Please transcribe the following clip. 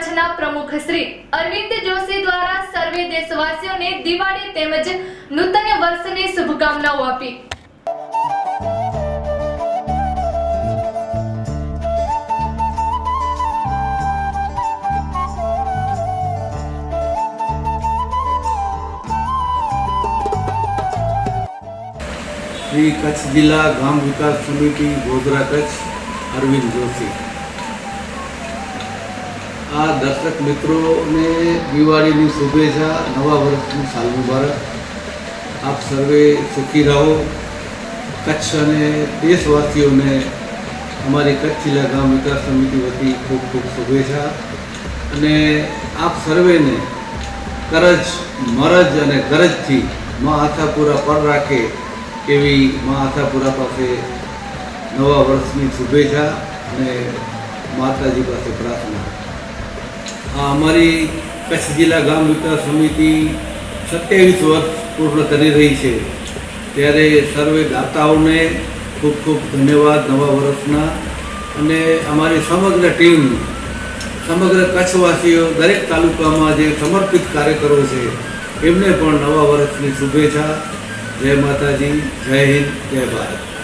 કચ્છના પ્રમુખ શ્રી અરવિંદ જોશી દ્વારા સર્વે દેશવાસીઓને દિવાળી તેમજ નૂતન વર્ષની શુભકામનાઓ આપી. શ્રી કચ્છ જિલ્લા ગ્રામ વિકાસ સમિતિ ગોધરા કચ્છ અરવિંદ જોશી. આ દર્શક મિત્રોને દિવાળીની શુભેચ્છા, નવા વર્ષનું સાલ મુબારક. આપ સર્વે સુખી રહો. કચ્છ અને દેશવાસીઓને અમારી કચ્છ જિલ્લા ગામ વિકાસ સમિતિ વતી ખૂબ ખૂબ શુભેચ્છા. અને આપ સર્વેને કરજ, મરજ અને ગરજથી મા આશાપુરા પર રાખે એવી મા આશાપુરા પાસે નવા વર્ષની શુભેચ્છા અને માતાજી પાસે પ્રાર્થના. અમારી કચ્છ જિલ્લા ગામ વિકાસ સમિતિ સત્યાવીસ વર્ષ પૂર્ણ કરી રહી છે. ત્યારે સર્વે દાતાઓને ખૂબ ખૂબ ધન્યવાદ નવા વર્ષના અને અમારી સમગ્ર ટીમ, સમગ્ર કચ્છવાસીઓ, દરેક તાલુકામાં જે સમર્પિત કાર્યકરો છે, એમને પણ નવા વર્ષની શુભેચ્છા. જય માતાજી, જય હિન્દ, જય ભારત.